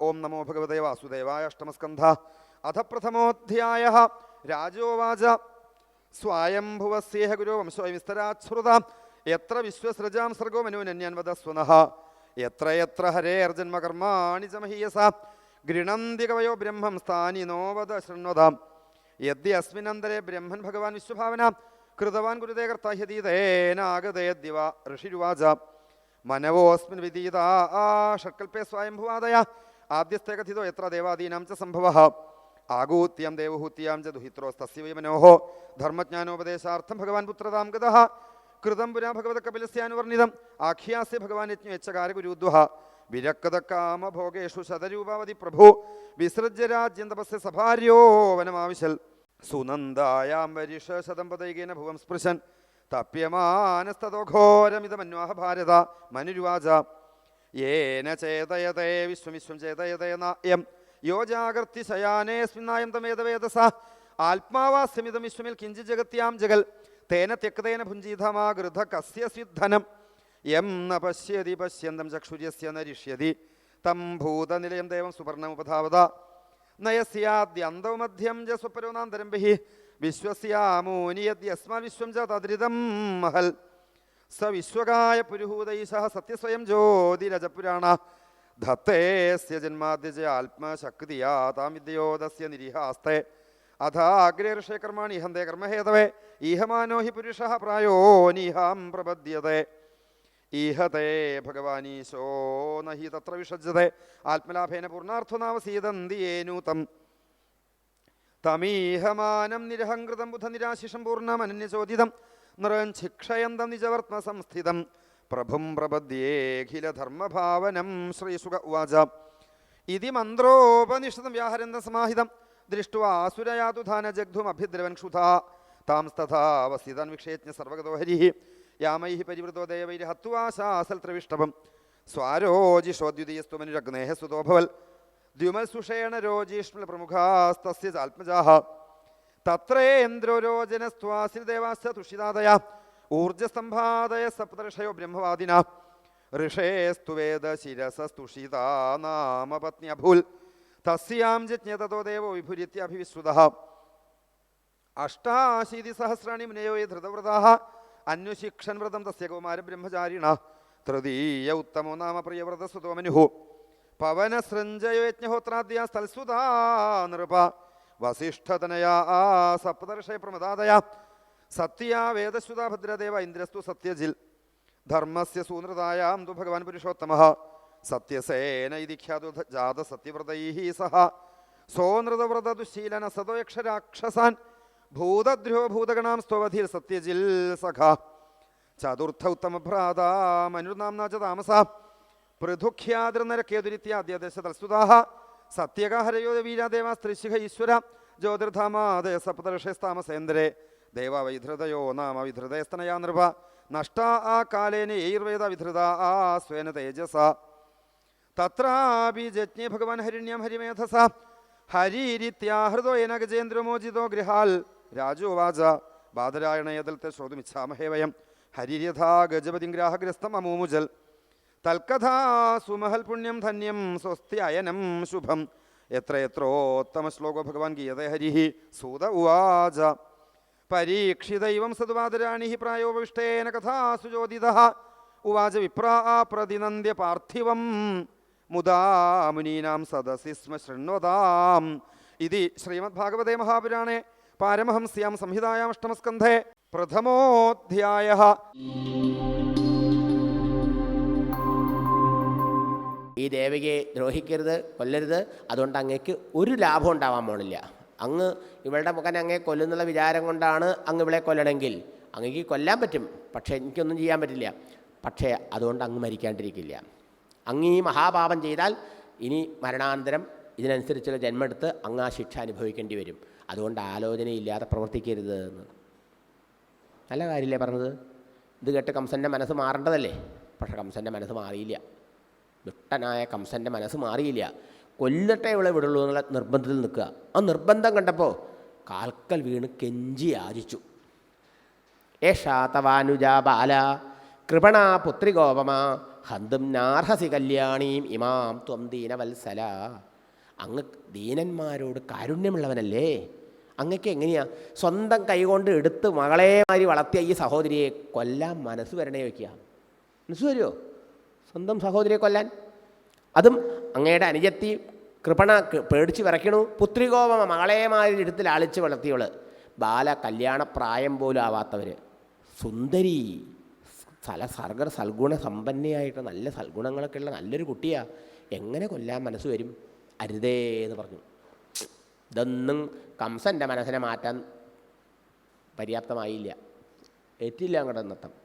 ഓം നമോ ഭഗവതേ വാസുദേവായ അഷ്ടമസ്കന്ധ. അഥ പ്രഥമോധ്യായ രാജോവാച. സ്വായംഭുവസ്യേഹ ഗുരു വംശോവിസ്തരാശ്രുത എത്ര വിശ്വസൃജാം സർഗോ മനുനന്യാൻ വദസ്വനഃ എത്ര എത്ര ഹരേർജന്മകർമാണി ചമഹീയസ മഹീയസ. ഗൃണന്തി കവയോ ബ്രഹ്മം സ്ഥാനി നോവത ശൃണ്വതാം യദ്യസ്മിനന്തരെ ബ്രഹ്മൻ ഭഗവാൻ വിശ്വഭാവന. കൃതവാൻ ഗുരുദേ കർത്താഹ്യതീതേനാഗതേ ദിവ ഋഷിരുവാച. മനവോസ്മിൻ വിദീത. ഷട്കൽപ്പേ സ്വയംഭുവാദയ. ആദ്യസ്ഥ കഥിതോ എത്ര ദേവാദീനാം ച സംഭവ? ആഗൂത്യം ദേവഹൂത്യാം ച ദുഹിത്രോസ്തസ്യ വൈ മനോഹോ ധർമ്മജ്ഞാനോപദേശാർത്ഥം ഭഗവാൻ പുത്രതാം ഗത. കൃതം പുരാ ഭഗവത കപിലസ്യാനുവർണിതം. ആഖ്യാസ്യ ഭഗവാൻ യജ്ഞേച്ഛകാര ഗുരുദ്വഹ വിരക്തത കാമഭോഗേഷു ശതരൂപാവതി പ്രഭു. വിസൃജ്യ രാജ്യം തപസ്യ സഭാര്യോ വനമാവിശൽ. സുനന്ദായാം വരിഷ ശതംപതൈകേന ഭുവം സ്പൃശൻ. തപ്യമാനസ്തതോഘോരമിതമന്വാഹ ഭാരത. മനുരുവാച. യേന ചേതയതേ വിശ്വം വിശ്വം ചേതയതേ നായം യോ ജാഗർത്തി ശയാനേസ്മിന്നായം തമേതവേദസ ആത്മാവാസ്യമിതം വിശ്വമിൽ കിഞ്ചി ജഗത്യാം ജഗൽ തേന ത്യക്തേന ഭുഞ്ചിതമാഗൃധ കസ്യ സിദ്ധനം യം ന പശ്യതി പശ്യന്തം ചക്ഷുര്യസ്യ നരിഷ്യതി തം ഭൂതനിലയം ദേവം സുവർണമുപധാവത നയസ്യാദ്യന്തമധ്യം ജ സ്വപരോനാന്തരം ബഹി വിശ്വസ്യാമോനിയദ്യസ്മാ വിശ്വം ച തദ്രിതം മഹൽ സ വിശ്വകായ പുരുഹൂതൈശ സത്യസ്വയം ജ്യോതിരജപുരാണ. ധത്തേസ്യ ജന്മാദ്യജ ആത്മശക്തിയാ താം വിദ്യോദസ്യ നിരിഹാസ്തേ. അഥാഗ്രേ ഋഷേ കർമാണി ഹന്തേ കർമ്മഹേതവേ. ഈഹമാനോ ഹി പുരുഷ പ്രായോ നീഹാം പ്രപദ്യതേ ഈഹതേ ഭഗവാനീശോ നഹി തത്ര വിഷജ്ജതേ ആത്മലാഭേന പൂർണാർത്ഥനാവസീതന്തിയേനു തം തമീഹമാനം നിരഹങ്കൃതം ബുധ നിരാശിഷം നിറഞ്ചിക്ഷയന്തം നിജവർത്മ സംസ്ഥിതം. പ്രഭും പ്രപദ്യേഖിലധർമ്മഭാവനം. ശ്രീസുഖ ഉവാച. ഇതി മന്ത്രോപനിഷതം വ്യാഹരന്ത സമാഹിതം. ദൃഷ്ടുവാസുരയാതുധാന ജഗ്ധുമഭിദ്രവൻ ക്ഷുധ. താംസ്തഥാവസ്ഥിതൻ വിക്ഷേജ്ഞ സർവഗതോ ഹരി യാമൈ പരിവൃതോ ദേവൈർ ഹത്വാശാസൽ ത്രിവിഷ്ടവം സ്വാരോജിഷോദ്യുതീയസ്തു മനുരഗ്നേഹ സുതോഭവൽ ദ്യുമൽസുഷേണ രോജീഷ്മൽ പ്രമുഖാസ്തസ്യ ചാത്മജാഹ തത്രേന്ദ്രോരോജനസ്ത്വാസിൽ ദേവാശ്ച തുഷിതാദയ ഊർജസ്തംഭാദയ സപ്തഋഷയോ ബ്രഹ്മവാദിന. ഋഷേസ്തു വേദ ശിരസസ്തുഷിതാ നാമ പത്നി അഭൂൽ. തസ്യാം ജജ്ഞതോ ദേവോ വിഭുരിത്യഭിവിശ്രുത അഷ്ടാശീതി സഹസ്രാണി മുനയോ യേ ധൃതവ്രതാः. അന്വശിക്ഷൻ വ്രതം തസ്യ കൗമാര ബ്രഹ്മചാരിണ. തൃതീയ ഉത്തമോ നാമ പ്രിയവ്രതസുതോ മനുഹു പവനസൃഞ്ജയോ യജ്ഞഹോത്രാദ്യ സ്ഥൽസുതാ നൃപ. വസിഷ്ഠതനയാ സപ്തർഷയ പ്രമദാദയ. സത്യാ വേദശ്രുതാ ഭദ്രദേവ ഇന്ദ്രസ്തു സത്യജിൽ. ധർമ്മസ്യ സൂനൃതായാം തു ഭഗവാൻ പുരുഷോത്തമ. സത്യസേന ഇതി ഖ്യാതു ജാത സത്യവ്രതൈ സഹ. സോനൃതവ്രത ദുശീലന സതോയക്ഷരാക്ഷസാൻ ഭൂതദ്രോ ഭൂതഗണാം സ്ത്വവധിർ സത്യജിൽ സഖ. ചതുർത്ഥ ഉത്തമഭ്രാതാ മനുനാംനാ ച താമസ പൃഥുഖ്യാതിർനരക്കേതുരിത്യാദ്യദശ തൽസ്തുതാः സത്യകാഹരയോ വീരാദേവാ സ്ത്രീശിഖ ഈശ്വര ജ്യോതിർധാമാതേ സപ്തർഷസ്താമസേന്ദ്രേ ദേവ വൈധൃതയോ നാമ വിധൃതയസ്തനയാ നൃപ. നഷ്ട ആ കാലേന യൈർവേദ വിധൃത ആ സ്വേന തേജസ. തത്രാപി ജജ്ഞേ ഭഗവാൻ ഹരിണ്യം ഹരിമേധസ. ഹരിരിത്യാഹൃതോയന ഗജേന്ദ്രമോചിതോ ഗൃഹാൽ രാജോവാച. ബാധരായണയതൽത്തെ ശ്രോതുമിച്ഛാമഹേ വയം. ഹരിരഥാ ഗജപതിം അമൂമുജൽ തൽക്കഥാ സുമഹൽ പുണ്യം ധന്യം സ്വസ്തി അയനം ശുഭം. എത്ര എത്രോത്തമ ശ്ലോകോ ഭഗവാൻ ഗീയതേ ഹരി സൂത ഉവാച. പരീക്ഷിതൈവം സതുവാദരാണി പ്രായോപവിഷ്ടേന കഥാസു ചോദിത ഉവാച വിപ്രാ പ്രതിനന്ദ്യ പാർത്ഥിവം. മുദാ മുനീനാം സദസി സ്മ ശൃണ്വതാം. ഇതി ശ്രീമദ്ഭാഗവതേ മഹാപുരാണേ. പാരമഹംസ്യാം സംഹിതായാം അഷ്ടമസ്കന്ധേ. പ്രഥമോധ്യായ. ഈ ദേവികയെ ദ്രോഹിക്കരുത് കൊല്ലരുത്. അതുകൊണ്ട് അങ്ങേക്ക് ഒരു ലാഭം ഉണ്ടാവാൻ പോണില്ല. അങ്ങ് ഇവളുടെ മകൻ അങ്ങേ കൊല്ലുന്നുള്ള വിചാരം കൊണ്ടാണ് അങ്ങ് ഇവളെ കൊല്ലണമെങ്കിൽ. അങ്ങേക്ക് കൊല്ലാൻ പറ്റും പക്ഷേ എനിക്കൊന്നും ചെയ്യാൻ പറ്റില്ല. പക്ഷേ അതുകൊണ്ട് അങ്ങ് മരിക്കാണ്ടിരിക്കില്ല. അങ്ങ് ഈ മഹാപാപം ചെയ്താൽ ഇനി മരണാനന്തരം ഇതിനനുസരിച്ചുള്ള ജന്മെടുത്ത് അങ്ങ് ആ ശിക്ഷ അനുഭവിക്കേണ്ടി വരും. അതുകൊണ്ട് ആലോചനയില്ലാതെ പ്രവർത്തിക്കരുത് എന്ന്. നല്ല കാര്യമില്ലേ പറഞ്ഞത്? ഇത് കേട്ട് കംസന്റെ മനസ്സ് മാറേണ്ടതല്ലേ? പക്ഷേ കംസന്റെ മനസ്സ് മാറിയില്ല. ദുഷ്ടനായ കംസന്റെ മനസ്സ് മാറിയില്ല. കൊല്ലട്ടെ ഇവളെ വിടുള്ളൂ എന്നുള്ള നിർബന്ധത്തിൽ നിൽക്കുക. ആ നിർബന്ധം കണ്ടപ്പോൾ കാൽക്കൽ വീണ് കെഞ്ചി ആചിച്ചു ഏഷാ തവാനുജ ബാല കൃപണ പുത്രി ഗോപമ ഹന്തും നാർഹസി കല്യാണീം ഇമാം ത്വം ദീനവത്സല. അങ്ങ് ദീനന്മാരോട് കാരുണ്യമുള്ളവനല്ലേ? അങ്ങക്ക് എങ്ങനെയാ? സ്വന്തം കൈകൊണ്ട് എടുത്ത് മകളെ മാതിരി വളർത്തിയ ഈ സഹോദരിയെ കൊല്ലാൻ മനസ്സ് വരണേ വയ്ക്കുക. മനസ്സ് വരുമോ സ്വന്തം സഹോദരിയെ കൊല്ലാൻ. അതും അങ്ങയുടെ അനുജത്തി കൃപണ പേടിച്ച് വിറയ്ക്കണു. പുത്രികോപമ മകളേമാരി എടുത്ത് ലാളിച്ച് വളർത്തിയവൾ. ബാല കല്യാണ പ്രായം പോലും ആവാത്തവർ സുന്ദരി. സ്ഥല സർഗ സൽഗുണ സമ്പന്നയായിട്ട് നല്ല സൽഗുണങ്ങളൊക്കെ ഉള്ള നല്ലൊരു കുട്ടിയാ. എങ്ങനെ കൊല്ലാൻ മനസ്സ് വരും? അരുതേ എന്ന് പറഞ്ഞു. ഇതൊന്നും കംസന്റെ മനസ്സിനെ മാറ്റാൻ പര്യാപ്തമായില്ല. ഏറ്റില്ല അങ്ങോട്ട് നൃത്തം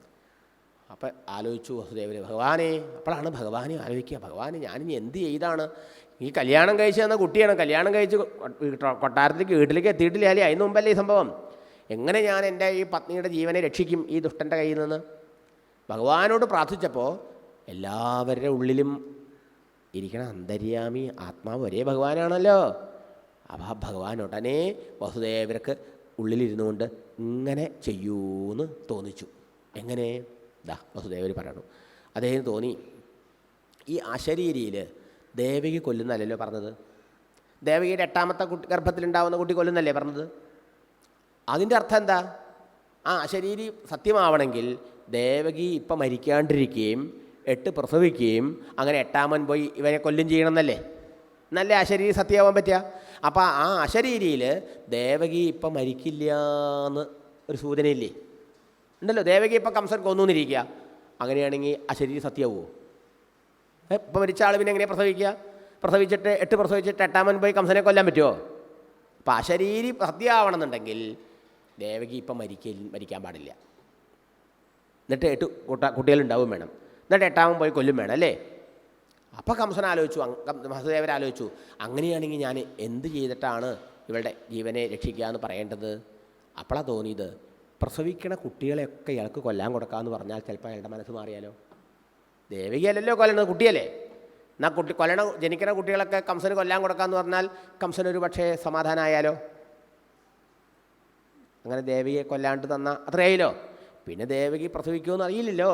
അപ്പം ആലോചിച്ചു വസുദേവന് ഭഗവാനെ. അപ്പോഴാണ് ഭഗവാനെ ആലോചിക്കുക. ഭഗവാനെ ഞാനിനി എന്ത് ചെയ്താണ്? ഈ കല്യാണം കഴിച്ച് തന്ന കുട്ടിയാണ്. കല്യാണം കഴിച്ച് കൊട്ടാരത്തിലേക്ക് വീട്ടിലേക്ക് എത്തിയിട്ടില്ല അല്ലേ? അതിന് മുമ്പല്ലേ ഈ സംഭവം? എങ്ങനെ ഞാൻ എന്റെ ഈ പത്നിയുടെ ജീവനെ രക്ഷിക്കും ഈ ദുഷ്ടന്റെ കയ്യിൽ നിന്ന്? ഭഗവാനോട് പ്രാർത്ഥിച്ചപ്പോൾ എല്ലാവരുടെ ഉള്ളിലും ഇരിക്കണ അന്തര്യാമി ആത്മാവ് ഒരേ ഭഗവാനാണല്ലോ. അപ്പോൾ ആ ഭഗവാൻ ഉടനെ വസുദേവർക്ക് ഉള്ളിലിരുന്നു കൊണ്ട് ഇങ്ങനെ ചെയ്യൂന്ന് തോന്നിച്ചു. എങ്ങനെ? ദാ വസുദേവർ പറയണു. അദ്ദേഹം തോന്നി ഈ അശരീരിയിൽ ദേവകി കൊല്ലുന്നല്ലല്ലോ പറഞ്ഞത്? ദേവകിയുടെ എട്ടാമത്തെ കുട്ടി ഗർഭത്തിലുണ്ടാവുന്ന കുട്ടി കൊല്ലുന്നല്ലേ പറഞ്ഞത്? അതിന്റെ അർത്ഥം എന്താ? ആ അശരീരി സത്യമാവണമെങ്കിൽ ദേവകി ഇപ്പം മരിക്കാണ്ടിരിക്കുകയും എട്ട് പ്രസവിക്കുകയും അങ്ങനെ എട്ടാമൻ പോയി ഇവനെ കൊല്ലും ചെയ്യണമെന്നല്ലേ? നല്ല അശരീരി സത്യമാവാൻ പറ്റുക അപ്പോൾ ആ അശരീരിയിൽ ദേവകി ഇപ്പം മരിക്കില്ല എന്ന് ഒരു സൂചനയില്ലേ? ഉണ്ടല്ലോ ദേവകി ഇപ്പം കംസൻ കൊന്നുന്നിരിക്കുക. അങ്ങനെയാണെങ്കിൽ ആ ശരീരം സത്യമാവുമോ ഇപ്പം മരിച്ച ആൾ പിന്നെ എങ്ങനെയാണ് പ്രസവിക്കുക? പ്രസവിച്ചിട്ട് എട്ട് പ്രസവിച്ചിട്ട് എട്ടാമൻ പോയി കംസനെ കൊല്ലാൻ പറ്റുമോ അപ്പം ആ ശരീരം സത്യമാവണമെന്നുണ്ടെങ്കിൽ ദേവകി ഇപ്പം മരിക്ക മരിക്കാൻ പാടില്ല. എന്നിട്ട് എട്ട് കൂട്ട കുട്ടികളുണ്ടാവും വേണം. എന്നിട്ട് എട്ടാമൻ പോയി കൊല്ലും വേണം അല്ലേ? അപ്പം കംസൻ ആലോചിച്ചു മഹസദേവർ ആലോചിച്ചു അങ്ങനെയാണെങ്കിൽ ഞാൻ എന്ത് ചെയ്തിട്ടാണ് ഇവളുടെ ജീവനെ രക്ഷിക്കുക എന്ന് പറയേണ്ടത്? അപ്പോഴാണ് തോന്നിയത് പ്രസവിക്കണ കുട്ടികളെയൊക്കെ ഇയാൾക്ക് കൊല്ലാൻ കൊടുക്കാമെന്ന് പറഞ്ഞാൽ ചിലപ്പോൾ അയാളുടെ മനസ്സ് മാറിയാലോ? ദേവികയല്ലല്ലോ കൊല്ലണത് കുട്ടിയല്ലേ? എന്നാൽ കുട്ടി കൊല്ലണ ജനിക്കുന്ന കുട്ടികളൊക്കെ കംസന് കൊല്ലാൻ കൊടുക്കാമെന്ന് പറഞ്ഞാൽ കംസൻ പക്ഷേ സമാധാനമായാലോ അങ്ങനെ ദേവികയെ കൊല്ലാണ്ട് തന്ന അത്രയായില്ലോ? പിന്നെ ദേവകി പ്രസവിക്കുമെന്ന് അറിയില്ലല്ലോ?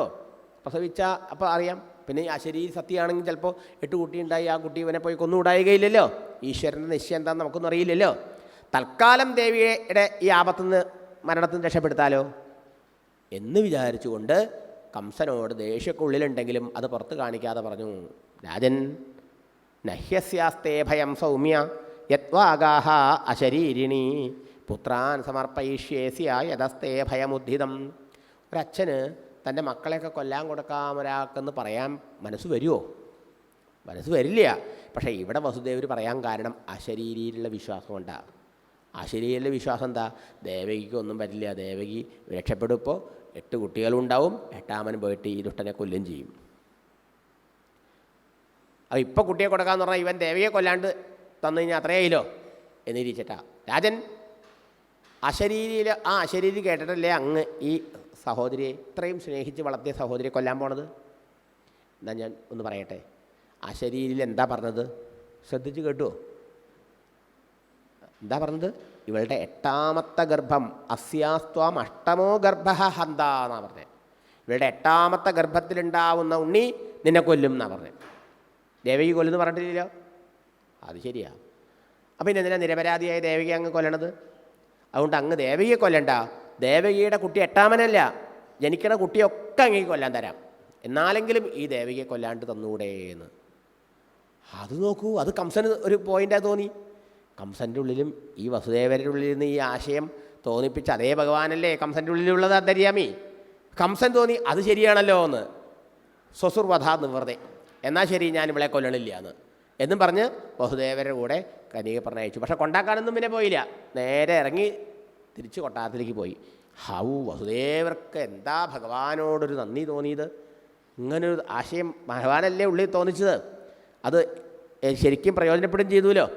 പ്രസവിച്ച അപ്പോൾ അറിയാം. പിന്നെ ഈ അശരീരി സത്യമാണെങ്കിൽ ചിലപ്പോൾ എട്ട് കുട്ടി ഉണ്ടായി ആ കുട്ടി ഇവനെ പോയി കൊന്നുകൂടായികയില്ലല്ലോ ഈശ്വരന്റെ നിശ്ചയം എന്താണെന്ന് നമുക്കൊന്നും അറിയില്ലല്ലോ? തൽക്കാലം ദേവിയുടെ ഈ ആപത്തുനിന്ന് മരണത്തിൽ നിന്ന് രക്ഷപ്പെടുത്താലോ? എന്ന് വിചാരിച്ചുകൊണ്ട് കംസനോട് ദേഷ്യക്കുള്ളിലുണ്ടെങ്കിലും അത് പുറത്ത് കാണിക്കാതെ പറഞ്ഞു രാജൻ നഹ്യസ്യാസ്തേ ഭയം സൗമ്യ യത്വാഗാഹ അശരീരിണി പുത്രാൻ സമർപ്പയിഷ്യേസിയ യഥസ്തേ ഭയമുദ്ധിതം. ഒരച്ഛന് തന്റെ മക്കളെയൊക്കെ കൊല്ലാൻ കൊടുക്കാം ഒരാൾക്കെന്ന് പറയാൻ മനസ്സ് വരുമോ മനസ്സ് വരില്ല. പക്ഷേ ഇവിടെ വസുദേവർ പറയാൻ കാരണം അശരീരിയിലുള്ള വിശ്വാസം കൊണ്ടാണ് അശരീരിയിലെ വിശ്വാസം? എന്താ ദേവകിക്ക് ഒന്നും പറ്റില്ല. ദേവകി രക്ഷപ്പെടുമ്പോൾ എട്ട് കുട്ടികളുണ്ടാവും. എട്ടാമൻ പോയിട്ട് ഈ ദുഷ്ടനെ കൊല്ലും ചെയ്യും. അപ്പോൾ ഇപ്പോൾ കുട്ടിയെ കൊടുക്കാന്ന് പറഞ്ഞാൽ ഇവൻ ദേവിയെ കൊല്ലാണ്ട് തന്നു കഴിഞ്ഞാൽ അത്രയായില്ലോ എന്നിരിച്ചിട്ടാ രാജൻ അശരീരിയിൽ ആ അശരീരി കേട്ടിട്ടല്ലേ അങ്ങ് ഈ സഹോദരിയെ ഇത്രയും സ്നേഹിച്ച് വളർത്തിയ സഹോദരിയെ കൊല്ലാൻ പോണത്? എന്നാൽ ഞാൻ ഒന്ന് പറയട്ടെ. അശരീരിയിൽ എന്താ പറഞ്ഞത്? ശ്രദ്ധിച്ച് കേട്ടുവോ? എന്താ പറഞ്ഞത്? ഇവളുടെ എട്ടാമത്തെ ഗർഭം അസ്യാസ്ത്വാം അഷ്ടമോ ഗർഭ ഹന്ത എന്നാ പറഞ്ഞത് ഇവളുടെ എട്ടാമത്തെ ഗർഭത്തിലുണ്ടാവുന്ന ഉണ്ണി നിന്നെ കൊല്ലും എന്നാ പറഞ്ഞത് ദേവകി കൊല്ലുന്നു പറഞ്ഞിട്ടില്ലല്ലോ? അത് ശരിയാ. അപ്പം പിന്നെ എന്തിനാ നിരപരാധിയായ ദേവകി അങ്ങ് കൊല്ലണത്? അതുകൊണ്ട് അങ്ങ് ദേവകിയെ കൊല്ലണ്ട. ദേവകിയുടെ കുട്ടി എട്ടാമനല്ല. ജനിക്കണ കുട്ടിയൊക്കെ അങ്ങ് കൊല്ലാൻ തരാം. എന്നാലെങ്കിലും ഈ ദേവകിയെ കൊല്ലാണ്ട് തന്നൂടെ എന്ന് അത് നോക്കൂ അത് കംസന് ഒരു പോയിന്റാ തോന്നി. കംസന്റെ ഉള്ളിലും ഈ വസുദേവരുടെ ഉള്ളിൽ നിന്ന് ഈ ആശയം തോന്നിപ്പിച്ച അതേ ഭഗവാനല്ലേ കംസന്റെ ഉള്ളിലുള്ളത് അന്തര്യാമി? കംസൻ തോന്നി അത് ശരിയാണല്ലോ എന്ന്. സ്വസുർവധ നിവൃതെ. എന്നാൽ ശരി ഞാൻ ഇവളെ കൊല്ലണില്ല എന്ന്. എന്നും പറഞ്ഞ് വസുദേവരുടെ കൂടെ കനിക പറഞ്ഞയച്ചു പക്ഷെ കൊണ്ടാക്കാനൊന്നും പിന്നെ പോയില്ല. നേരെ ഇറങ്ങി തിരിച്ച് കൊട്ടാരത്തിലേക്ക് പോയി. ഹൗ വസുദേവർക്ക് എന്താ ഭഗവാനോടൊരു നന്ദി തോന്നിയത്? ഇങ്ങനൊരു ആശയം ഭഗവാനല്ലേ ഉള്ളിൽ തോന്നിച്ചത്? അത് ശരിക്കും പ്രയോജനപ്പെടുകയും ചെയ്തുല്ലോ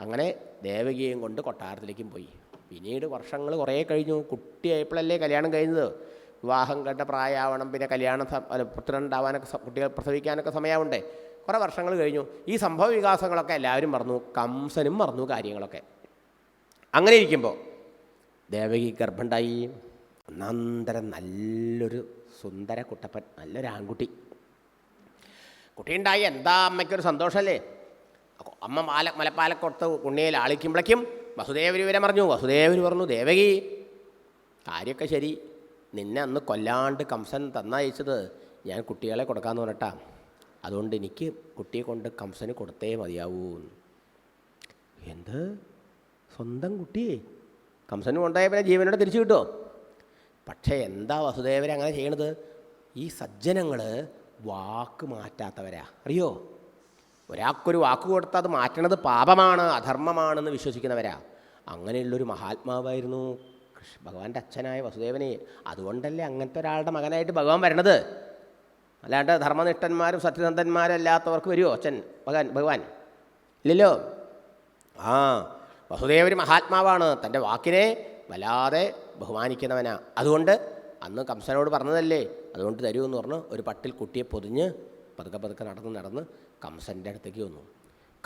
അങ്ങനെ ദേവകിയെയും കൊണ്ട് കൊട്ടാരത്തിലേക്കും പോയി. പിന്നീട് വർഷങ്ങൾ കുറേ കഴിഞ്ഞു. കുട്ടിയായപ്പോഴല്ലേ കല്യാണം കഴിഞ്ഞത്. വിവാഹം കണ്ട പ്രായമാവണം പിന്നെ കല്യാണം പുത്രനുണ്ടാവാനൊക്കെ കുട്ടികൾ പ്രസവിക്കാനൊക്കെ സമയമുണ്ടേ കുറേ വർഷങ്ങൾ കഴിഞ്ഞു. ഈ സംഭവ വികാസങ്ങളൊക്കെ എല്ലാവരും മറന്നു. കംസനും മറന്നു കാര്യങ്ങളൊക്കെ. അങ്ങനെ ഇരിക്കുമ്പോൾ ദേവകി ഗർഭമുണ്ടായി ഒന്നന്തരം നല്ലൊരു സുന്ദര കുട്ടപ്പൻ നല്ലൊരു ആൺകുട്ടി കുട്ടിയുണ്ടായി. എന്താ അമ്മയ്ക്കൊരു സന്തോഷമല്ലേ? അമ്മ മാല മലപ്പാലക്കൊടുത്ത് ഉണ്ണിയിൽ ആളിക്കുമ്പോഴേക്കും വസുദേവർ വരെ പറഞ്ഞു. വസുദേവർ പറഞ്ഞു ദേവകി കാര്യമൊക്കെ ശരി. നിന്നെ അന്ന് കൊല്ലാണ്ട് കംസൻ തന്നയച്ചത് ഞാൻ കുട്ടികളെ കൊടുക്കാമെന്ന് പറഞ്ഞിട്ടാ. അതുകൊണ്ട് എനിക്ക് കുട്ടിയെ കൊണ്ട് കംസന് കൊടുത്തേ മതിയാവൂ. എന്ത്? സ്വന്തം കുട്ടിയെ? കംസന് കൊണ്ടായ പിന്നെ ജീവനോട് തിരിച്ചു കിട്ടുമോ പക്ഷേ എന്താ വസുദേവരെ അങ്ങനെ ചെയ്യണത്? ഈ സജ്ജനങ്ങൾ വാക്ക് മാറ്റാത്തവരാ. അറിയോ? ഒരാൾക്കൊരു വാക്ക് കൊടുത്താൽ അത് മാറ്റണത് പാപമാണ് അധർമ്മമാണെന്ന് വിശ്വസിക്കുന്നവരാ. അങ്ങനെയുള്ളൊരു മഹാത്മാവായിരുന്നു കൃഷ്ണ ഭഗവാന്റെ അച്ഛനായ വസുദേവനെ. അതുകൊണ്ടല്ലേ അങ്ങനത്തെ ഒരാളുടെ മകനായിട്ട് ഭഗവാൻ വരണത്? അല്ലാണ്ട് ധർമ്മനിഷ്ഠന്മാരും സത്യസന്ധന്മാരും അല്ലാത്തവർക്ക് വരുമോ അച്ഛൻ ഭഗവാൻ ഭഗവാൻ? ഇല്ലല്ലോ? ആ വസുദേവർ മഹാത്മാവാണ്. തന്റെ വാക്കിനെ വല്ലാതെ ബഹുമാനിക്കുന്നവനാ. അതുകൊണ്ട് അന്ന് കംസനോട് പറഞ്ഞതല്ലേ അതുകൊണ്ട് തരൂ എന്ന് പറഞ്ഞ് ഒരു പട്ടിൽ കുട്ടിയെ പൊതിഞ്ഞ് പതുക്കെ പതുക്കെ നടന്ന് നടന്ന് കംസന്റെ അടുത്തേക്ക് വന്നു.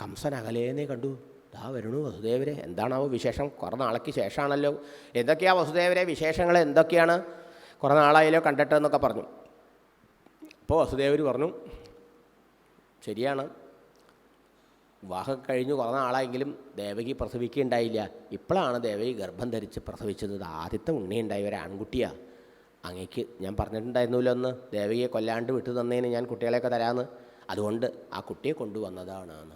കംസൻ അകലേന്നേ കണ്ടു. ദാ വരണു വസുദേവരെ. എന്താണാവോ വിശേഷം? കുറേ നാളേക്ക് ശേഷമാണല്ലോ. എന്തൊക്കെയാ വസുദേവരെ വിശേഷങ്ങൾ എന്തൊക്കെയാണ്? കുറേ നാളായാലോ കണ്ടിട്ട് എന്നൊക്കെ പറഞ്ഞു. അപ്പോൾ വസുദേവർ പറഞ്ഞു ശരിയാണ്. വിവാഹം കഴിഞ്ഞ് കുറേ നാളായെങ്കിലും ദേവകി പ്രസവിക്കുകയുണ്ടായില്ല. ഇപ്പോഴാണ് ദേവകി ഗർഭം ധരിച്ച് പ്രസവിച്ചത്. ആദ്യത്തെ ഉണ്ണിയുണ്ടായി ഒരു ആൺകുട്ടിയാണ് അങ്ങേക്ക് ഞാൻ പറഞ്ഞിട്ടുണ്ടായിരുന്നല്ലോ ഒന്ന് ദേവകിയെ കൊല്ലാണ്ട് വിട്ടു തന്നേന് ഞാൻ കുട്ടികളെയൊക്കെ തരാമെന്ന് അതുകൊണ്ട് ആ കുട്ടിയെ കൊണ്ടുവന്നതാണ്.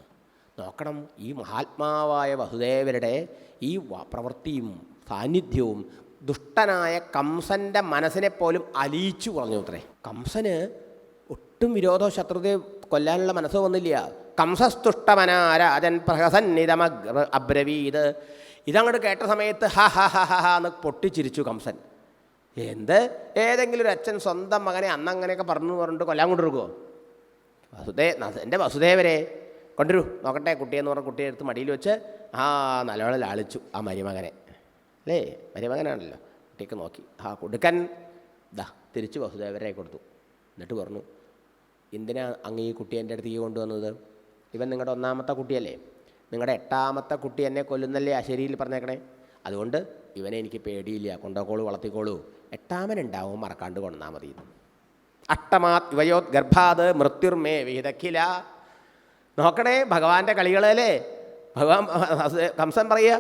നോക്കണം ഈ മഹാത്മാവായ വസുദേവരുടെ ഈ പ്രവൃത്തിയും സാന്നിധ്യവും ദുഷ്ടനായ കംസന്റെ മനസ്സിനെ പോലും അലിയിച്ചു പറഞ്ഞു അത്രേ. കംസന് ഒട്ടും വിരോധോ ശത്രുതയെ കൊല്ലാനുള്ള മനസ്സ് വന്നില്ല. കംസസ്തുഷ്ടമനാരാജൻ പ്രഹസന്നിതമ അബ്രവീത്. ഇതങ്ങോട്ട് കേട്ട സമയത്ത് ഹ ഹ ഹ ഹ എന്ന് പൊട്ടിച്ചിരിച്ചു കംസൻ. എന്ത്? ഏതെങ്കിലും ഒരു അച്ഛൻ സ്വന്തം മകനെ അന്നങ്ങനെയൊക്കെ പറഞ്ഞു പറഞ്ഞിട്ട് കൊല്ലാൻ കൊണ്ടിരിക്കുമോ വസുദേ എന്റെ വസുദേവരെ കൊണ്ടുവരൂ. നോക്കട്ടെ കുട്ടിയെന്ന് പറഞ്ഞ കുട്ടിയെ എടുത്ത് മടിയിൽ വെച്ച് ആ നല്ലവണ്ണം ലാളിച്ചു ആ മരുമകനെ. അല്ലേ? മരുമകനാണല്ലോ. കുട്ടിയൊക്കെ നോക്കി. ആ കൊടുക്കൻ ദാ തിരിച്ച് വസുദേവരെ കൊടുത്തു. എന്നിട്ട് പറഞ്ഞു എന്തിനാ അങ്ങ് ഈ കുട്ടി എന്റെ അടുത്തേക്ക് കൊണ്ടുവന്നത്? ഇവൻ നിങ്ങളുടെ ഒന്നാമത്തെ കുട്ടിയല്ലേ. നിങ്ങളുടെ എട്ടാമത്തെ കുട്ടി എന്നെ കൊല്ലുന്നല്ലേ അശരിയിൽ പറഞ്ഞേക്കണേ. അതുകൊണ്ട് ഇവനെ എനിക്ക് പേടിയില്ല. കൊണ്ടോക്കോളൂ വളർത്തിക്കോളൂ. എട്ടാമനുണ്ടാവും മറക്കാണ്ട് കൊണ്ടാൽ മതി അഷ്ടമാത് ഇവയോത് ഗർഭാത് മൃത്യുർമേ വിഹിതക്കില നോക്കണേ ഭഗവാന്റെ കളികളല്ലേ ഭഗവാൻ കംസൻ പറയുക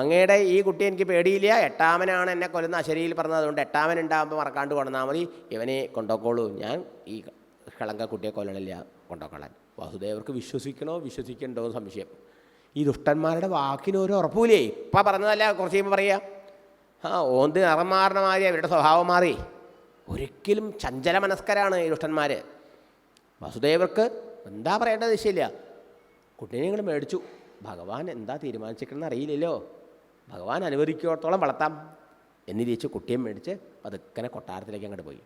അങ്ങയുടെ ഈ കുട്ടി എനിക്ക് പേടിയില്ല എട്ടാമനാണ് എന്നെ കൊല്ലുന്ന അശരിയിൽ പറഞ്ഞത് അതുകൊണ്ട് എട്ടാമൻ ഉണ്ടാകുമ്പോൾ മറക്കാണ്ട് കൊണ്ടുവന്നാൽ മതി. ഇവനെ കൊണ്ടുപോക്കോളൂ ഞാൻ ഈ കളങ്ക കുട്ടിയെ കൊല്ലണില്ല കൊണ്ടുപോക്കളാൻ വാസുദേവർക്ക് വിശ്വസിക്കണോ? വിശ്വസിക്കണ്ടോ സംശയം. ഈ ദുഷ്ടന്മാരുടെ വാക്കിന് ഒരു ഉറപ്പൂലേ ഇപ്പം പറഞ്ഞതല്ല കുറച്ച് കഴിയുമ്പോൾ പറയുക. ആ ഓന്ത് നിറം മാറണ അവരുടെ സ്വഭാവം മാറി. ഒരിക്കലും ചഞ്ചല മനസ്കരാണ് ഈ ദുഷ്ടന്മാർ വസുദേവർക്ക് എന്താ പറയേണ്ട ദിശയില്ല കുട്ടീനെ നിങ്ങൾ മേടിച്ചു. ഭഗവാൻ എന്താ തീരുമാനിച്ചിരിക്കണമെന്ന് അറിയില്ലല്ലോ. ഭഗവാൻ അനുവദിക്കോടത്തോളം വളർത്താം. എന്ന് തിരിച്ച് കുട്ടിയെ മേടിച്ച് പതുക്കനെ കൊട്ടാരത്തിലേക്ക് അങ്ങോട്ട് പോയി.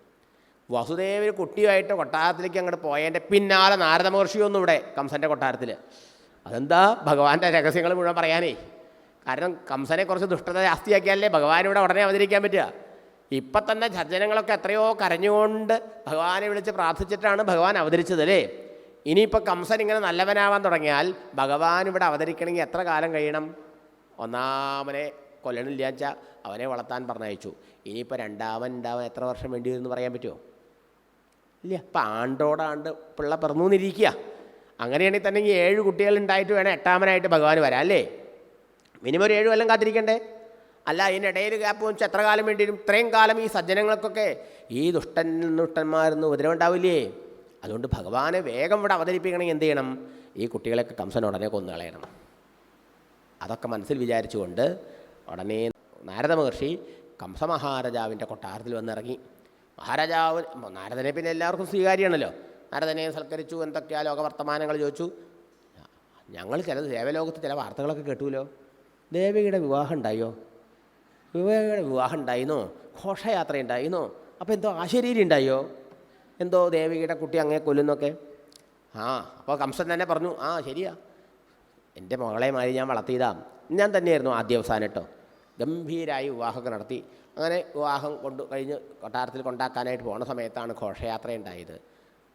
വസുദേവർ കുട്ടിയുമായിട്ട് കൊട്ടാരത്തിലേക്ക് അങ്ങോട്ട് പോയതിന്റെ പിന്നാലെ നാരദ മഹർഷിയൊന്നും ഇവിടെ കംസന്റെ കൊട്ടാരത്തിൽ അതെന്താ ഭഗവാന്റെ രഹസ്യങ്ങൾ മുഴുവൻ പറയാനേ? കാരണം കംസനെ കുറച്ച് ദുഷ്ടത ജാസ്തിയാക്കിയാലേ ഭഗവാൻ ഇവിടെ ഉടനെ അവതരിക്കാൻ പറ്റുക? ഇപ്പം തന്നെ സജ്ജനങ്ങളൊക്കെ എത്രയോ കരഞ്ഞുകൊണ്ട് ഭഗവാനെ വിളിച്ച് പ്രാർത്ഥിച്ചിട്ടാണ് ഭഗവാൻ അവതരിച്ചത് അല്ലേ? ഇനിയിപ്പോൾ കംസൻ ഇങ്ങനെ നല്ലവനാവാൻ തുടങ്ങിയാൽ ഭഗവാൻ ഇവിടെ അവതരിക്കണമെങ്കിൽ എത്ര കാലം കഴിയണം? ഒന്നാമനെ കൊല്ലണില്ല വെച്ചാൽ അവനെ വളർത്താൻ പറഞ്ഞയച്ചു. ഇനിയിപ്പോൾ രണ്ടാമൻ ഉണ്ടാവാൻ എത്ര വർഷം വേണ്ടി വരുമെന്ന് പറയാൻ പറ്റുമോ? ഇല്ല. ഇപ്പം ആണ്ടോടാണ്ട് പിള്ള പിറന്നു അങ്ങനെയാണെങ്കിൽ തന്നെ ഈ ഏഴ് കുട്ടികൾ ഉണ്ടായിട്ട് വേണം എട്ടാമനായിട്ട് ഭഗവാൻ വരാം അല്ലേ? മിനിമം ഒരു ഏഴ് കൊല്ലം കാത്തിരിക്കണ്ടേ? അല്ല അതിനിടയിൽ ഗ്യാപ്പ് വെച്ച് എത്ര കാലം വേണ്ടി വരും ഇത്രയും കാലം ഈ സജ്ജനങ്ങൾക്കൊക്കെ ഈ ദുഷ്ടൻ ദുഷ്ടന്മാരെന്ന് ഉപദ്രവം ഉണ്ടാവില്ലേ? അതുകൊണ്ട് ഭഗവാനെ വേഗം ഇവിടെ അവതരിപ്പിക്കണമെങ്കിൽ എന്ത് ചെയ്യണം? ഈ കുട്ടികളെയൊക്കെ കംസൻ ഉടനെ കൊന്നു കളയണം. അതൊക്കെ മനസ്സിൽ വിചാരിച്ചുകൊണ്ട് ഉടനെ നാരദ മഹർഷി കംസമഹാരാജാവിന്റെ കൊട്ടാരത്തിൽ വന്നിറങ്ങി. മഹാരാജാവ് നാരദനെ പിന്നെ എല്ലാവർക്കും സ്വീകാര്യമാണല്ലോ. നാരദനെ സൽക്കരിച്ചു എന്തൊക്കെയാ ലോകവർത്തമാനങ്ങൾ ചോദിച്ചു. ഞങ്ങൾ ചില ദേവലോകത്ത് ചില വാർത്തകളൊക്കെ കേട്ടുമല്ലോ ദേവിയുടെ വിവാഹം ഉണ്ടായോ? വിവേകയുടെ വിവാഹം ഉണ്ടായിരുന്നോ ഘോഷയാത്ര ഉണ്ടായിരുന്നോ അപ്പോൾ എന്തോ ആശരീരി ഉണ്ടായോ എന്തോ ദേവികയുടെ കുട്ടി അങ്ങേ കൊല്ലുന്നൊക്കെ? ആ അപ്പോൾ കംസൻ തന്നെ പറഞ്ഞു ആ ശരിയാ. എന്റെ മകളെ മാതിരി ഞാൻ വളർത്തിയതാ. ഞാൻ തന്നെയായിരുന്നു ആദ്യ അവസാനം കേട്ടോ. ഗംഭീരമായി വിവാഹമൊക്കെ നടത്തി. അങ്ങനെ വിവാഹം കൊണ്ടു കഴിഞ്ഞ് കൊട്ടാരത്തിൽ കൊണ്ടാക്കാനായിട്ട് പോണ സമയത്താണ് ഘോഷയാത്ര ഉണ്ടായത്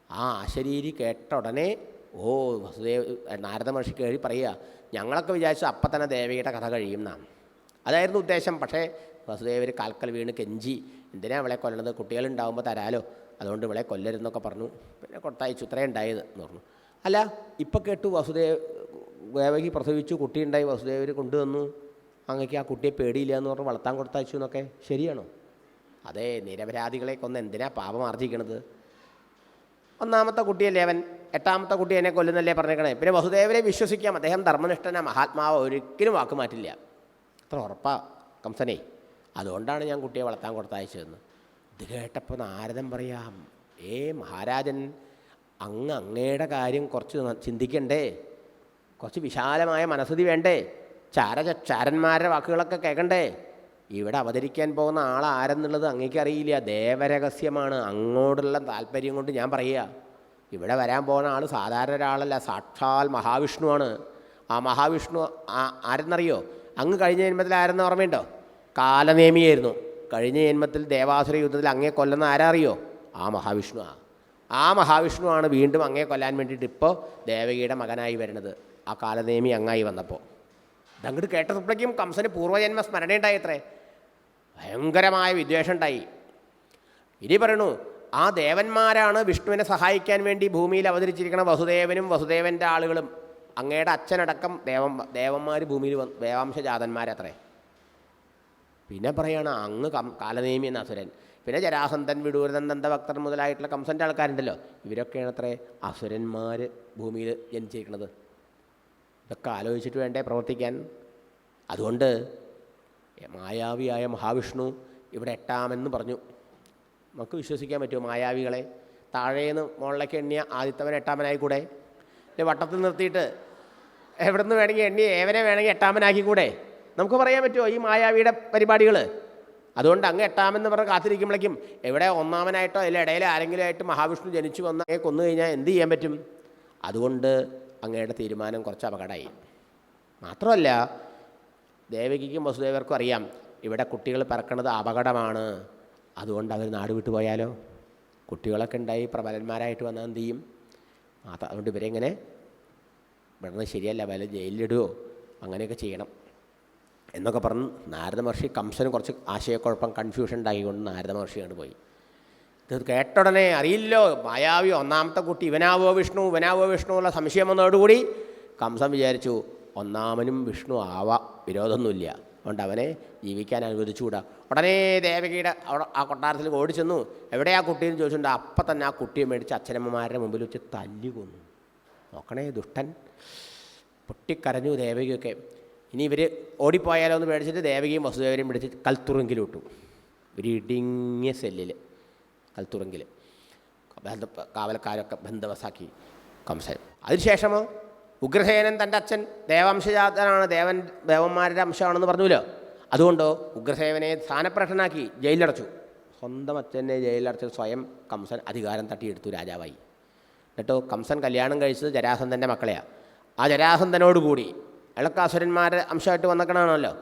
ആ ആശരീരി കേട്ട ഉടനെ ഓ വസുദേവ് നാരദ മഹർഷി കയറി പറയുക ഞങ്ങളൊക്കെ വിചാരിച്ചു അപ്പം തന്നെ ദേവിയുടെ കഥ കഴിയും എന്നാണ് അതായിരുന്നു ഉദ്ദേശം. പക്ഷേ വസുദേവർ കാൽക്കൽ വീണ് കെഞ്ചി. എന്തിനാ അവളെ കൊല്ലണത്? കുട്ടികളുണ്ടാവുമ്പോൾ തരാലോ. അതുകൊണ്ട് ഇവളെ കൊല്ലരുതെന്നൊക്കെ പറഞ്ഞു. പിന്നെ കൊടുത്തയച്ചു. ഇത്രയും ഉണ്ടായത് എന്ന് പറഞ്ഞു. അല്ല ഇപ്പം കേട്ടു വസുദേവ് ദേവകി പ്രസവിച്ചു. കുട്ടി ഉണ്ടായി വസുദേവർ കൊണ്ടുവന്നു. അങ്ങക്ക് ആ കുട്ടിയെ പേടിയില്ല എന്ന് പറഞ്ഞ് വളർത്താൻ കൊടുത്തയച്ചു എന്നൊക്കെ. ശരിയാണോ? അതെ നിരപരാധികളെ കൊന്ന് എന്തിനാ പാപം ആർജിക്കണത്? ഒന്നാമത്തെ കുട്ടിയല്ലേ അവൻ? എട്ടാമത്തെ കുട്ടി എന്നെ കൊല്ലുന്നല്ലേ പറഞ്ഞേക്കണേ. പിന്നെ വസുദേവരെ വിശ്വസിക്കാം. അദ്ദേഹം ധർമ്മനിഷ്ഠന. മഹാത്മാവ്. ഒരിക്കലും വാക്ക് മാറ്റില്ല. അത്ര ഉറപ്പാണ് കംസനെ. അതുകൊണ്ടാണ് ഞാൻ കുട്ടിയെ വളർത്താൻ കൊടുത്തയച്ചതെന്ന് ഇത് കേട്ടപ്പോൾ നാരദൻ പറയാം ഏ മഹാരാജൻ അങ്ങ് അങ്ങയുടെ കാര്യം കുറച്ച് ചിന്തിക്കണ്ടേ. കുറച്ച് വിശാലമായ മനസ്സുതി വേണ്ടേ. ചാര ചാരന്മാരുടെ വാക്കുകളൊക്കെ കേൾക്കണ്ടേ. ഇവിടെ അവതരിക്കാൻ പോകുന്ന ആൾ ആരെന്നുള്ളത് അങ്ങേക്ക് അറിയില്ല. ദേവരഹസ്യമാണ്. അങ്ങോട്ടുള്ള താല്പര്യം കൊണ്ട് ഞാൻ പറയുക. ഇവിടെ വരാൻ പോകുന്ന ആൾ സാധാരണ ഒരാളല്ല സാക്ഷാൽ മഹാവിഷ്ണുവാണ്. ആ മഹാവിഷ്ണു ആ- ആരെന്നറിയോ? അങ്ങ് കഴിഞ്ഞ ജന്മത്തിൽ ആരെന്ന് ഓർമ്മയുണ്ടോ? കാലനേമിയായിരുന്നു. കഴിഞ്ഞ ജന്മത്തിൽ ദേവാസുര യുദ്ധത്തിൽ അങ്ങേ കൊല്ലുന്ന ആരാ അറിയോ ആ മഹാവിഷ്ണു ആ ആ മഹാവിഷ്ണുവാണ് വീണ്ടും അങ്ങേ കൊല്ലാൻ വേണ്ടിയിട്ട് ഇപ്പോൾ ദേവകിയുടെ മകനായി വരുന്നത്. ആ കാലനേമി അങ്ങായി വന്നപ്പോൾ ഇതങ്ങോട്ട് കേട്ടപ്പോഴേക്കും കംസന് പൂർവജന്മ സ്മരണയുണ്ടായി അത്രേ ഭയങ്കരമായ വിദ്വേഷം ഉണ്ടായി. ഇനി പറയണു ആ ദേവന്മാരാണ് വിഷ്ണുവിനെ സഹായിക്കാൻ വേണ്ടി ഭൂമിയിൽ അവതരിച്ചിരിക്കുന്ന വസുദേവനും വസുദേവന്റെ ആളുകളും. അങ്ങയുടെ അച്ഛനടക്കം ദേവം ദേവന്മാർ ഭൂമിയിൽ വന്ന് ദേവാംശജാതന്മാരത്രേ. പിന്നെ പറയാണ് അങ്ങ് കം കാലനേമി എന്ന അസുരൻ. പിന്നെ ജരാസന്ധൻ വിടൂരതൻ ദന്തഭക്തർ മുതലായിട്ടുള്ള കംസന്റെ ആൾക്കാരുണ്ടല്ലോ. ഇവരൊക്കെയാണ് അത്രേ അസുരന്മാർ ഭൂമിയിൽ ജനിച്ചിരിക്കുന്നത് ഇതൊക്കെ ആലോചിച്ചിട്ട് വേണ്ടേ പ്രവർത്തിക്കാൻ? അതുകൊണ്ട് മായാവിയായ മഹാവിഷ്ണു ഇവിടെ എട്ടാമെന്ന് പറഞ്ഞു. നമുക്ക് വിശ്വസിക്കാൻ പറ്റുമോ മായാവികളെ? താഴേന്ന് മുകളിലേക്ക് എണ്ണിയ ആദിത്തവൻ എട്ടാമനായി ഇല്ല വട്ടത്തിൽ നിർത്തിയിട്ട് എവിടെ നിന്ന് വേണമെങ്കിൽ എണ്ണി ഏവനെ വേണമെങ്കിൽ എട്ടാമനാക്കി കൂടെ നമുക്ക് പറയാൻ പറ്റുമോ ഈ മായാവിയുടെ പരിപാടികൾ അതുകൊണ്ട് അങ്ങ് എട്ടാമെന്ന് പറഞ്ഞ് കാത്തിരിക്കുമ്പോഴേക്കും എവിടെ ഒന്നാമനായിട്ടോ അല്ല ഇടയിൽ ആരെങ്കിലും ആയിട്ട് മഹാവിഷ്ണു ജനിച്ചു വന്ന അങ്ങേ കൊന്നു കഴിഞ്ഞാൽ എന്ത് ചെയ്യാൻ പറ്റും? അതുകൊണ്ട് അങ്ങയുടെ തീരുമാനം കുറച്ച് അപകടമായി. മാത്രമല്ല ദേവകിക്കും വസുദേവർക്കും അറിയാം ഇവിടെ കുട്ടികൾ പറക്കണത് അപകടമാണ്. അതുകൊണ്ട് അവർ നാട് വിട്ടു പോയാലോ? കുട്ടികളൊക്കെ ഉണ്ടായി പ്രബലന്മാരായിട്ട് വന്നാൽ എന്ത് ചെയ്യും? അത് അതുകൊണ്ട് ഇവരെങ്ങനെ ഇവിടുന്ന് ശരിയല്ല വല്ല ജയിലിലിടുകയോ അങ്ങനെയൊക്കെ ചെയ്യണം. എന്നൊക്കെ പറഞ്ഞ് നാരദ മഹർഷി കംസന് കുറച്ച് ആശയക്കുഴപ്പം കൺഫ്യൂഷൻ ഉണ്ടാക്കിക്കൊണ്ട് നാരദ മഹർഷി അങ്ങോട്ട് പോയി. ഇത് കേട്ട ഉടനെ അറിയില്ലോ മായാവി ഒന്നാമത്തെ കുട്ടി ഇവനാവോ വിഷ്ണു ഇവനാവോ വിഷ്ണു എന്നുള്ള സംശയം വന്നതോടുകൂടി കംസൻ വിചാരിച്ചു ഒന്നാമനും വിഷ്ണു ആവാ വിരോധമൊന്നുമില്ല. അതുകൊണ്ട് അവനെ ജീവിക്കാൻ അനുവദിച്ചുകൂടാ. ഉടനെ ദേവകിയുടെ അവിടെ ആ കൊട്ടാരത്തിൽ ഓടി ചെന്നു എവിടെയാ കുട്ടിയെന്ന് ചോദിച്ചിട്ടുണ്ട് അപ്പം തന്നെ ആ കുട്ടിയെ മേടിച്ച് അച്ഛനമ്മമാരുടെ മുമ്പിൽ വെച്ച് തല്ലി കൊന്നു നോക്കണേ ദുഷ്ടൻ. പൊട്ടിക്കരഞ്ഞു ദേവകിയൊക്കെ. ഇനി ഇവർ ഓടിപ്പോയാലോ എന്ന് മേടിച്ചിട്ട് ദേവകിയും വസുദേവരെയും പിടിച്ച് കൽത്തുറുങ്കിലിട്ടു. ഒരു ഇടുങ്ങിയ സെല്ലിൽ കൽത്തുറങ്കിൽ കാവൽക്കാരൊക്കെ ബന്ധവസാക്കി കംസൻ. അതിനുശേഷമോ? ഉഗ്രസേനൻ തന്റെ അച്ഛൻ ദേവംശജാതനാണ് ദേവൻ ദേവന്മാരുടെ അംശമാണെന്ന് പറഞ്ഞുല്ലോ അതുകൊണ്ടോ ഉഗ്രസേവനെ സ്ഥാനപ്രഷ്ടനാക്കി ജയിലിലടച്ചു. സ്വന്തം അച്ഛനെ ജയിലിലടച്ച് സ്വയം കംസൻ അധികാരം തട്ടിയെടുത്തു രാജാവായി. എന്നിട്ടോ കംസൻ കല്യാണം കഴിച്ചത് ജരാസന്ധന്റെ മക്കളെയാണ് ആ ജരാസന്ധനോടുകൂടി ഇളക്കാസുരന്മാരുടെ അംശമായിട്ട് വന്നേക്കണമല്ലോ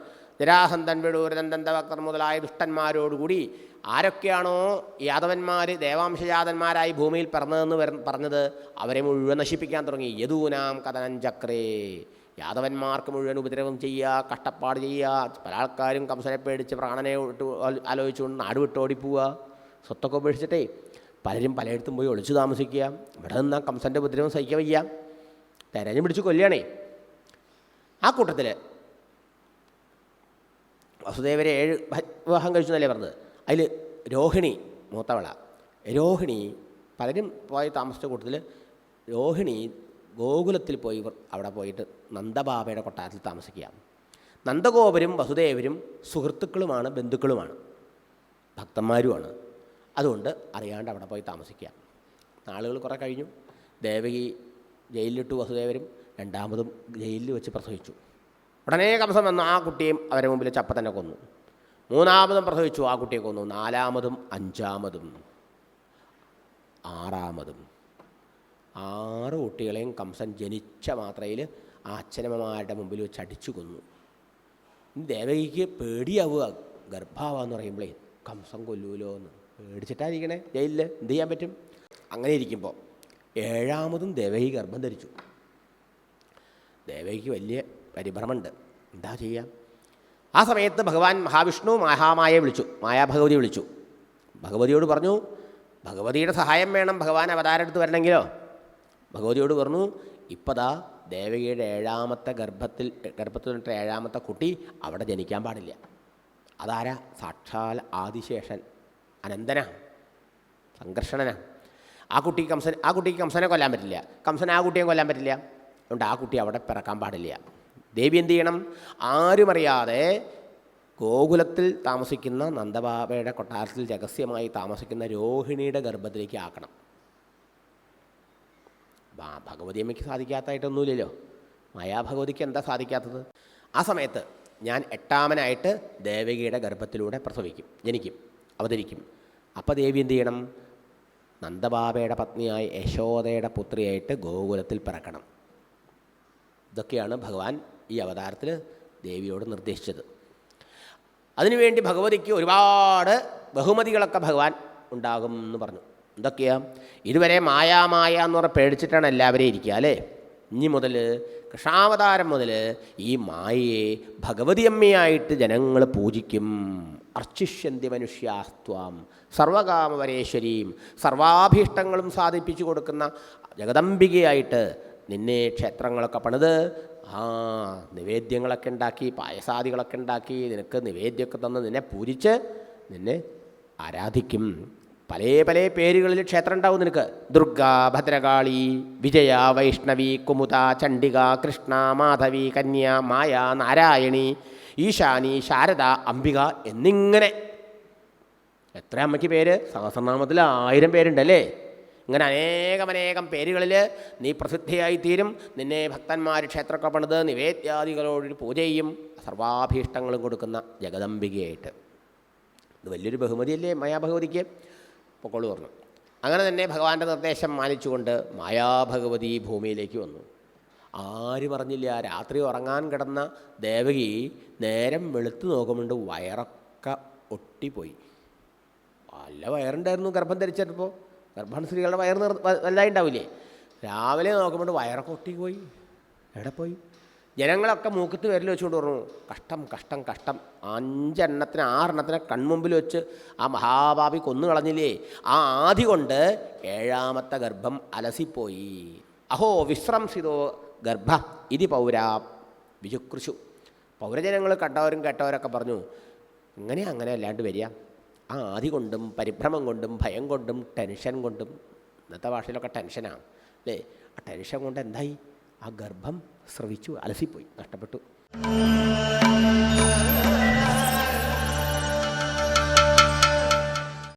ജരാസന്ധൻ വിടൂർ ദന്തവക്തർ മുതലായ ദുഷ്ടന്മാരോടുകൂടി ആരൊക്കെയാണോ യാദവന്മാർ ദേവാംശജാതന്മാരായി ഭൂമിയിൽ പിറന്നതെന്ന് പറഞ്ഞത് അവരെ മുഴുവൻ നശിപ്പിക്കാൻ തുടങ്ങി. യദൂനാം കഥനം ചക്രേ. യാദവന്മാർക്ക് മുഴുവൻ ഉപദ്രവം ചെയ്യുക കഷ്ടപ്പാട് ചെയ്യുക പല ആൾക്കാരും കംസനെ പേടിച്ച് പ്രാണനെ വിട്ട് ആലോചിച്ചുകൊണ്ട് നാട് വിട്ട് ഓടിപ്പോവുക. സ്വത്തൊക്കെ ഉപേക്ഷിച്ചിട്ടേ പലരും പലയിടത്തും പോയി ഒളിച്ചു താമസിക്കുക. ഇവിടെ നിന്നാൽ കംസന്റെ ഉപദ്രവം സഹിക്കവയ്യ. തെരഞ്ഞു പിടിച്ച് കൊല്ലുകയാണേ. ആ കൂട്ടത്തിൽ വസുദേവരെ ഏഴ് വിവാഹം കഴിച്ചു എന്നല്ലേ പറഞ്ഞത്. അതിൽ രോഹിണി മൂത്തവള. രോഹിണി പലരും പോയി താമസിച്ച കൂട്ടത്തിൽ രോഹിണി ഗോകുലത്തിൽ പോയി അവിടെ പോയിട്ട് നന്ദബാബയുടെ കൊട്ടാരത്തിൽ താമസിക്കുക നന്ദഗോപരും വസുദേവരും സുഹൃത്തുക്കളുമാണ് ബന്ധുക്കളുമാണ്. ഭക്തന്മാരുമാണ്. അതുകൊണ്ട് അറിയാണ്ട് അവിടെ പോയി താമസിക്കുക നാളുകൾ കുറേ കഴിഞ്ഞു. ദേവകി ജയിലിലിട്ടു വസുദേവരും രണ്ടാമതും ജയിലിൽ വെച്ച് പ്രസവിച്ചു. ഉടനെ കംസം വന്നു. ആ കുട്ടിയും അവരെ മുമ്പിൽ ചപ്പ തന്നെ കൊന്നു. മൂന്നാമതും പ്രസവിച്ചു. ആ കുട്ടിയെ കൊന്നു. നാലാമതും അഞ്ചാമതും ആറാമതും. ആറ് കുട്ടികളെയും കംസൻ ജനിച്ച മാത്രയിൽ ആ അച്ഛനമ്മമാരുടെ മുമ്പിൽ വെച്ച് അടിച്ചു കൊന്നു. ദേവകിക്ക് പേടിയാവുക. ഗർഭാവാന്ന് പറയുമ്പോഴേ കംസം കൊല്ലൂലോ എന്ന്. പേടിച്ചിട്ടായിരിക്കണേ. ജയിലിൽ എന്ത് ചെയ്യാൻ പറ്റും? അങ്ങനെ ഇരിക്കുമ്പോൾ ഏഴാമതും ദേവകി ഗർഭം ധരിച്ചു. ദേവകിക്ക് വലിയ പരിഭ്രമമുണ്ട്. എന്താ ചെയ്യാം? ആ സമയത്ത് ഭഗവാൻ മഹാവിഷ്ണു മഹാമായെ വിളിച്ചു. മായാഭഗവതി വിളിച്ചു. ഭഗവതിയോട് പറഞ്ഞു ഭഗവതിയുടെ സഹായം വേണം. ഭഗവാൻ അവതാരെടുത്ത് വരണമെങ്കിലോ? ഭഗവതിയോട് പറഞ്ഞു ഇപ്പതാ ദേവകിയുടെ ഏഴാമത്തെ ഗർഭത്തിൽ ഗർഭത്തിൽ നിന്നിട്ട് ഏഴാമത്തെ കുട്ടി അവിടെ ജനിക്കാൻ പാടില്ല. അതാരാ? സാക്ഷാൽ ആദിശേഷൻ. അനന്തന. സംഘർഷണനാ. ആ കുട്ടി കംസൻ ആ കുട്ടിക്ക് കംസനെ കൊല്ലാൻ പറ്റില്ല. കംസൻ ആ കുട്ടിയെ കൊല്ലാൻ പറ്റില്ല. അതുകൊണ്ട് ആ കുട്ടി അവിടെ പിറക്കാൻ പാടില്ല. ദേവി എന്ത് ചെയ്യണം? ആരുമറിയാതെ ഗോകുലത്തിൽ താമസിക്കുന്ന നന്ദബാബയുടെ കൊട്ടാരത്തിൽ രഹസ്യമായി താമസിക്കുന്ന രോഹിണിയുടെ ഗർഭത്തിലേക്ക് ആക്കണം. ഭഗവതി അമ്മയ്ക്ക് സാധിക്കാത്തതായിട്ടൊന്നുമില്ലല്ലോ മായാഭഗവതിക്ക് എന്താ സാധിക്കാത്തത്? ആ സമയത്ത് ഞാൻ എട്ടാമനായിട്ട് ദേവകിയുടെ ഗർഭത്തിലൂടെ പ്രസവിക്കും ജനിക്കും അവതരിക്കും. അപ്പോൾ ദേവി എന്ത് ചെയ്യണം? നന്ദബാബയുടെ പത്നിയായ യശോദയുടെ പുത്രിയായിട്ട് ഗോകുലത്തിൽ പിറക്കണം. ഇതൊക്കെയാണ് ഭഗവാൻ ഈ അവതാരത്തിൽ ദേവിയോട് നിർദ്ദേശിച്ചത്. അതിനുവേണ്ടി ഭഗവതിക്ക് ഒരുപാട് ബഹുമതികളൊക്കെ ഭഗവാൻ ഉണ്ടാകും എന്ന് പറഞ്ഞു. എന്തൊക്കെയാ? ഇതുവരെ മായാമായ എന്ന് പറഞ്ഞാൽ പേടിച്ചിട്ടാണ് എല്ലാവരെയും ഇരിക്കുക അല്ലേ? ഇനി മുതൽ കൃഷ്ണാവതാരം മുതൽ ഈ മായയെ ഭഗവതി അമ്മയായിട്ട് ജനങ്ങൾ പൂജിക്കും. അർച്ചിഷ്യന്തി മനുഷ്യാസ്ത്വാം സർവകാമവരേശ്വരീം സർവാഭീഷ്ടങ്ങളും സാധിപ്പിച്ചു കൊടുക്കുന്ന ജഗദംബികയായിട്ട് നിന്നെ ക്ഷേത്രങ്ങളൊക്കെ പണിത്. ആ നിവേദ്യങ്ങളൊക്കെ ഉണ്ടാക്കി പായസാദികളൊക്കെ ഉണ്ടാക്കി നിനക്ക് നിവേദ്യമൊക്കെ തന്ന് നിന്നെ പൂജിച്ച് നിന്നെ ആരാധിക്കും. പല പല പേരുകളിൽ ക്ഷേത്രം ഉണ്ടാവും നിനക്ക്. ദുർഗ ഭദ്രകാളി വിജയ വൈഷ്ണവി കുമുത ചണ്ഡിക കൃഷ്ണ മാധവി കന്യ മായ നാരായണി ഈശാനി ശാരദ അംബിക എന്നിങ്ങനെ. എത്ര അമ്മയ്ക്ക് പേര്? സഹസ്രനാമത്തിൽ ആയിരം പേരുണ്ടല്ലേ? ഇങ്ങനെ അനേകം അനേകം പേരുകളിൽ നീ പ്രസിദ്ധിയായി തീരും. നിന്നെ ഭക്തന്മാർ ക്ഷേത്രമൊക്കെ പണിത് നിവേദ്യാദികളോട് പൂജ ചെയ്യും. സർവാഭീഷ്ടങ്ങളും കൊടുക്കുന്ന ജഗദംബികയായിട്ട്. ഇത് വലിയൊരു ബഹുമതിയല്ലേ മായാഭഗവതിക്ക്? പൊക്കോളു പറഞ്ഞു. അങ്ങനെ തന്നെ ഭഗവാന്റെ നിർദ്ദേശം മാനിച്ചുകൊണ്ട് മായാഭഗവതി ഭൂമിയിലേക്ക് വന്നു. ആരും അറിഞ്ഞില്ല രാത്രി ഉറങ്ങാൻ കിടന്ന ദേവകി നേരം വെളുത്ത് നോക്കുമ്പോൾ വയറൊക്കെ ഒട്ടിപ്പോയി. നല്ല വയറുണ്ടായിരുന്നു ഗർഭം ധരിച്ചപ്പോൾ. ഗർഭാണ് സ്ത്രീകളുടെ വയറ് നിർ വലുതായി ഉണ്ടാവില്ലേ? രാവിലെ നോക്കുമ്പോൾ വയറൊക്കെ ഒട്ടിപ്പോയി. എവിടെ പോയി ജനങ്ങളൊക്കെ മൂക്കത്ത് വിരൽ വെച്ചുകൊണ്ട് പറഞ്ഞു കഷ്ടം കഷ്ടം കഷ്ടം. അഞ്ചെണ്ണത്തിന് ആറെണ്ണത്തിനെ കൺമുമ്പിൽ വെച്ച് ആ മഹാഭാവി കൊന്നു കളഞ്ഞില്ലേ? ആ ആദി കൊണ്ട് ഏഴാമത്തെ ഗർഭം അലസിപ്പോയി. അഹോ വിശ്രംസിതോ ഗർഭ ഇതി പൗരാ വിചുക്രിശു പൗരജനങ്ങൾ കണ്ടവരും കേട്ടവരൊക്കെ പറഞ്ഞു ഇങ്ങനെ അങ്ങനെ അല്ലാണ്ട് വരിക. ആ ആദി കൊണ്ടും പരിഭ്രമം കൊണ്ടും ഭയം കൊണ്ടും ടെൻഷൻ കൊണ്ടും ഇന്നത്തെ ഭാഷയിലൊക്കെ ടെൻഷനാണ് അല്ലേ? ആ ടെൻഷൻ കൊണ്ട് എന്തായി? ആ ഗർഭം സ്രവിച്ചു അലസിപ്പോയി നഷ്ടപ്പെട്ടു.